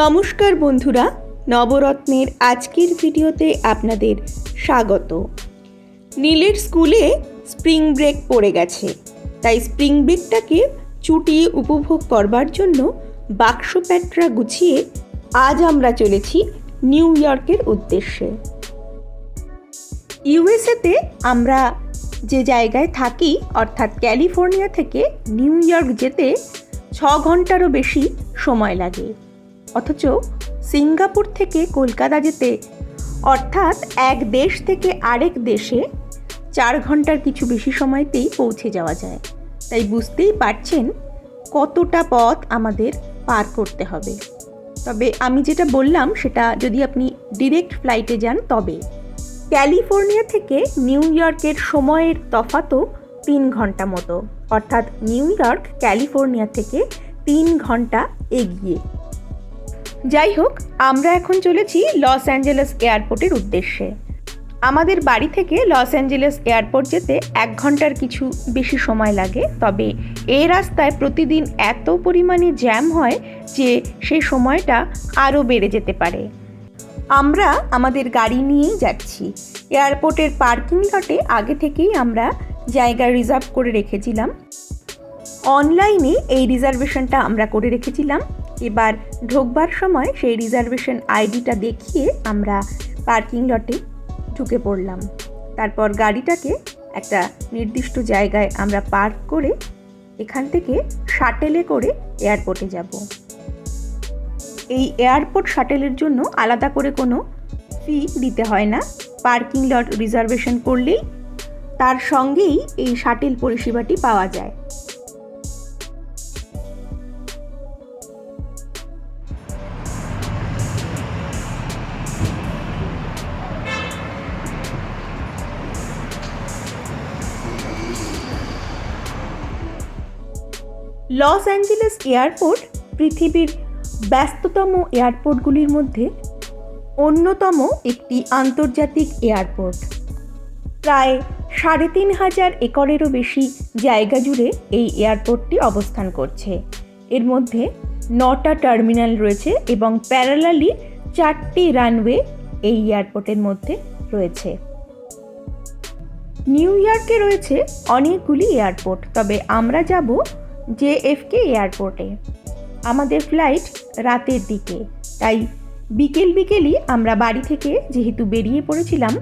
নমস্কার বন্ধুরা, নবরত্নের আজকের ভিডিওতে আপনাদের স্বাগত। নীলের স্কুলে স্প্রিং ব্রেক পড়ে গেছে, তাই স্প্রিং ব্রেকটাকে চুটিয়ে উপভোগ করবার জন্য বাক্স প্যাটরা গুছিয়ে আজ আমরা চলেছি নিউ ইয়র্কের উদ্দেশ্যে। ইউএসএতে আমরা যে জায়গায় থাকি, অর্থাৎ ক্যালিফোর্নিয়া থেকে নিউ ইয়র্ক যেতে ছ ঘন্টারও বেশি সময় লাগে। অথচ সিঙ্গাপুর থেকে কলকাতা যেতে, অর্থাৎ এক দেশ থেকে আরেক দেশে চার ঘণ্টার কিছু বেশি সময়তেই পৌঁছে যাওয়া যায়। তাই বুঝতেই পারছেন কতটা পথ আমাদের পার করতে হবে। তবে আমি যেটা বললাম, সেটা যদি আপনি ডিরেক্ট ফ্লাইটে যান, তবে ক্যালিফোর্নিয়া থেকে নিউ ইয়র্কের সময়ের তফাতও তিন ঘণ্টা মতো, অর্থাৎ নিউ ইয়র্ক ক্যালিফোর্নিয়া থেকে তিন ঘণ্টা এগিয়ে। যাই হোক আমরা এখন চলেছি লস অ্যাঞ্জেলেস এয়ারপোর্টের উদ্দেশ্যে। আমাদের বাড়ি থেকে লস অ্যাঞ্জেলেস এয়ারপোর্ট যেতে এক ঘণ্টার কিছু বেশি সময় লাগে, তবে এই রাস্তায় প্রতিদিন এত পরিমাণে জ্যাম হয় যে সেই সময়টা আরও বেড়ে যেতে পারে। আমরা আমাদের গাড়ি নিয়েই যাচ্ছি। এয়ারপোর্টের পার্কিং লটে আগে থেকেই আমরা জায়গা রিজার্ভ করে রেখেছিলাম। অনলাইনে এই রিজার্ভেশনটা আমরা করে রেখেছিলাম। এবার ঢোকবার সময় সেই রিজার্ভেশন আইডিটা দেখিয়ে আমরা পার্কিং লটে ঢুকে পড়লাম। তারপর গাড়িটাকে একটা নির্দিষ্ট জায়গায় আমরা পার্ক করে এখান থেকে শাটেলে করে এয়ারপোর্টে যাব। এই এয়ারপোর্ট শাটেলের জন্য আলাদা করে কোনো ফি দিতে হয় না। পার্কিং লট রিজার্ভেশন করলেই তার সঙ্গেই এই শাটেল পরিষেবাটি পাওয়া যায়। লস অ্যাঞ্জেলেস এয়ারপোর্ট পৃথিবীর ব্যস্ততম এয়ারপোর্টগুলির মধ্যে অন্যতম একটি আন্তর্জাতিক এয়ারপোর্ট। প্রায় সাড়ে তিন হাজার একরেরও বেশি জায়গা জুড়ে এই এয়ারপোর্টটি অবস্থান করছে। এর মধ্যে নটা টার্মিনাল রয়েছে এবং প্যারালালি চারটি রানওয়ে এই এয়ারপোর্টের মধ্যে রয়েছে। নিউ ইয়র্কে রয়েছে অনেকগুলি এয়ারপোর্ট, তবে আমরা যাব জেএফকে এয়ারপোর্টে। আমাদের ফ্লাইট রাতের দিকে, তাই বিকেল বিকেলই আমরা বাড়ি থেকে যেহেতু বেরিয়ে পড়েছিলাম,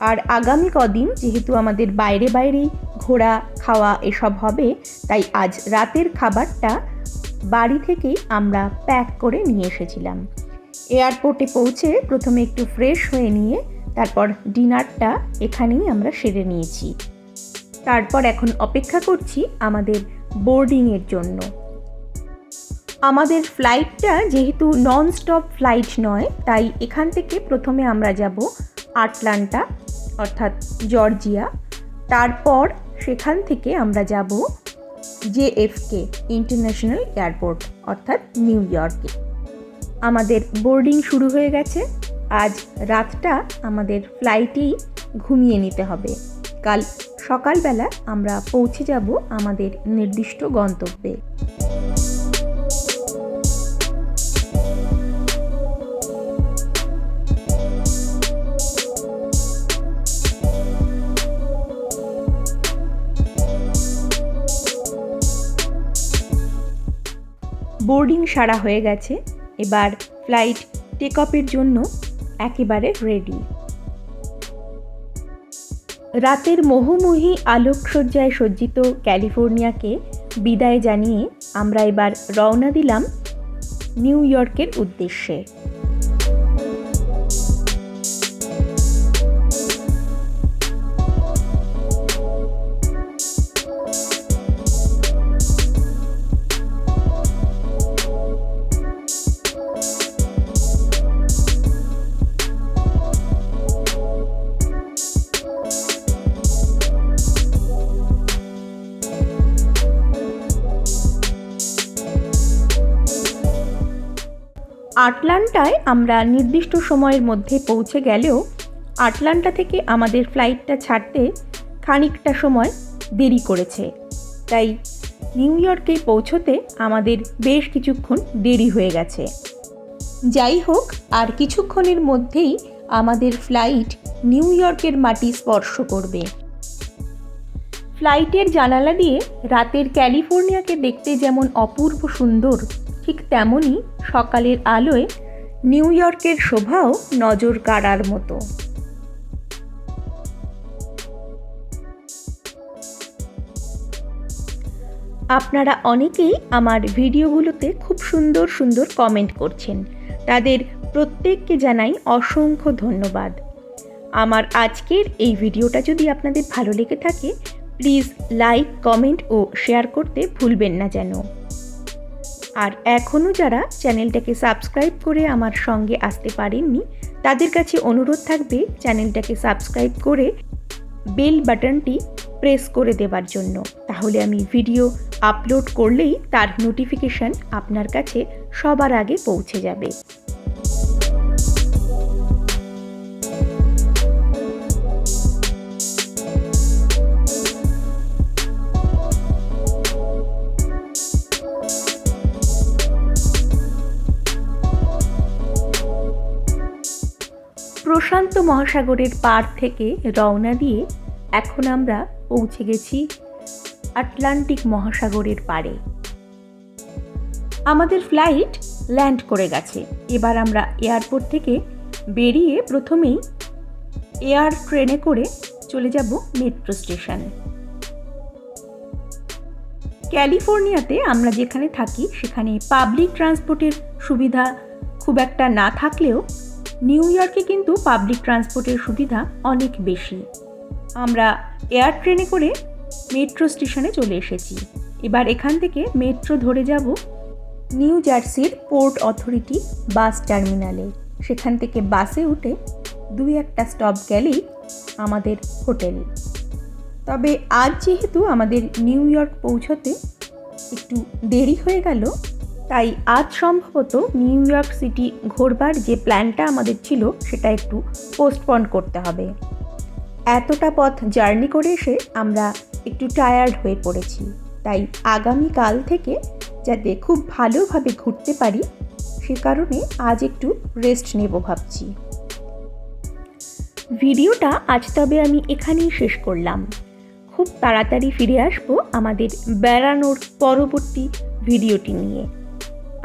আর আগামী কদিন যেহেতু আমাদের বাইরে বাইরেই ঘোরা, খাওয়া এসব হবে, তাই আজ রাতের খাবারটা বাড়ি থেকেই আমরা প্যাক করে নিয়ে এসেছিলাম। এয়ারপোর্টে পৌঁছে প্রথমে একটু ফ্রেশ হয়ে নিয়ে তারপর ডিনারটা এখানেই আমরা সেরে নিয়েছি। তারপর এখন অপেক্ষা করছি আমাদের বোর্ডিংয়ের জন্য। আমাদের ফ্লাইটটা যেহেতু নন স্টপ ফ্লাইট নয়, তাই এখান থেকে প্রথমে আমরা যাব আটলান্টা, অর্থাৎ জর্জিয়া। তারপর সেখান থেকে আমরা যাব জেএফকে ইন্টারন্যাশনাল এয়ারপোর্ট অর্থাৎ নিউ ইয়র্কে আমাদের বোর্ডিং শুরু হয়ে গেছে। আজ রাতটা আমাদের ফ্লাইটেই ঘুমিয়ে নিতে হবে। কাল সকালবেলা আমরা পৌঁছে যাব আমাদের নির্দিষ্ট গন্তব্যে। বোর্ডিং সারা হয়ে গেছে, এবার ফ্লাইট টেক অফের জন্য একেবারে রেডি রাতের মোহমোহী আলোকসজ্জায় সজ্জিত ক্যালিফোর্নিয়াকে বিদায় জানিয়ে আমরা এবার রওনা দিলাম নিউ ইয়র্কের উদ্দেশ্যে। আটলান্টায় আমরা নির্দিষ্ট সময়ের মধ্যে পৌঁছে গেলেও আটলান্টা থেকে আমাদের ফ্লাইটটা ছাড়তে খানিকটা সময় দেরি করেছে। তাই নিউ ইয়র্কে পৌঁছতে আমাদের বেশ কিছুক্ষণ দেরি হয়ে গেছে। যাই হোক, আর কিছুক্ষণের মধ্যেই আমাদের ফ্লাইট নিউ ইয়র্কের মাটি স্পর্শ করবে। ফ্লাইটের জানালা দিয়ে রাতের ক্যালিফোর্নিয়াকে দেখতে যেমন অপূর্ব সুন্দর ঠিক তেমনই সকালের আলোয় নিউ ইয়র্কের শোভাও নজর কাড়ার মতো। আপনারা অনেকেই আমার ভিডিওগুলোতে খুব সুন্দর সুন্দর কমেন্ট করছেন। তাদের প্রত্যেককে জানাই অসংখ্য ধন্যবাদ। আমার আজকের এই ভিডিওটা যদি আপনাদের ভালো লেগে থাকে প্লিজ লাইক কমেন্ট ও শেয়ার করতে ভুলবেন না যেন। আর এখনও যারা চ্যানেলটাকে সাবস্ক্রাইব করে আমার সঙ্গে আসতে পারেননি, তাদের কাছে অনুরোধ থাকবে চ্যানেলটাকে সাবস্ক্রাইব করে বেল বাটনটি প্রেস করে দেবার জন্য। তাহলে আমি ভিডিও আপলোড করলেই তার নোটিফিকেশান আপনার কাছে সবার আগে পৌঁছে যাবে। মহাসাগরের পার থেকে রওনা দিয়ে এখন আমরা পৌঁছে গেছি আটলান্টিক মহাসাগরের পাড়ে। আমাদের ফ্লাইট ল্যান্ড করে গেছে। এবার আমরা এয়ারপোর্ট থেকে বেরিয়ে প্রথমেই এয়ার ট্রেনে করে চলে যাব মেট্রো স্টেশনে। ক্যালিফোর্নিয়াতে আমরা যেখানে থাকি, সেখানে পাবলিক ট্রান্সপোর্টের সুবিধা খুব একটা না থাকলেও নিউ ইয়র্কে কিন্তু পাবলিক ট্রান্সপোর্টের সুবিধা অনেক বেশি। আমরা এয়ার ট্রেনে করে মেট্রো স্টেশনে চলে এসেছি। এবার এখান থেকে মেট্রো ধরে যাব নিউ জার্সির পোর্ট অথরিটি বাস টার্মিনালে। সেখান থেকে বাসে উঠে দুই একটা স্টপ গেলেই আমাদের হোটেল। তবে আজ যেহেতু আমাদের নিউ ইয়র্ক পৌঁছতে একটু দেরি হয়ে গেল তাই আজ সম্ভবত নিউ ইয়র্ক সিটি ঘোরবার যে প্ল্যানটা আমাদের ছিল, সেটা একটু পোস্টপন করতে হবে। এতটা পথ জার্নি করে এসে আমরা একটু টায়ার্ড হয়ে পড়েছি। তাই আগামীকাল থেকে যাতে খুব ভালোভাবে ঘুরতে পারি, সে কারণে আজ একটু রেস্ট নেব ভাবছি। ভিডিওটা আজ তবে আমি এখানেই শেষ করলাম। খুব তাড়াতাড়ি ফিরে আসব আমাদের বেড়ানোর পরবর্তী ভিডিওটি নিয়ে।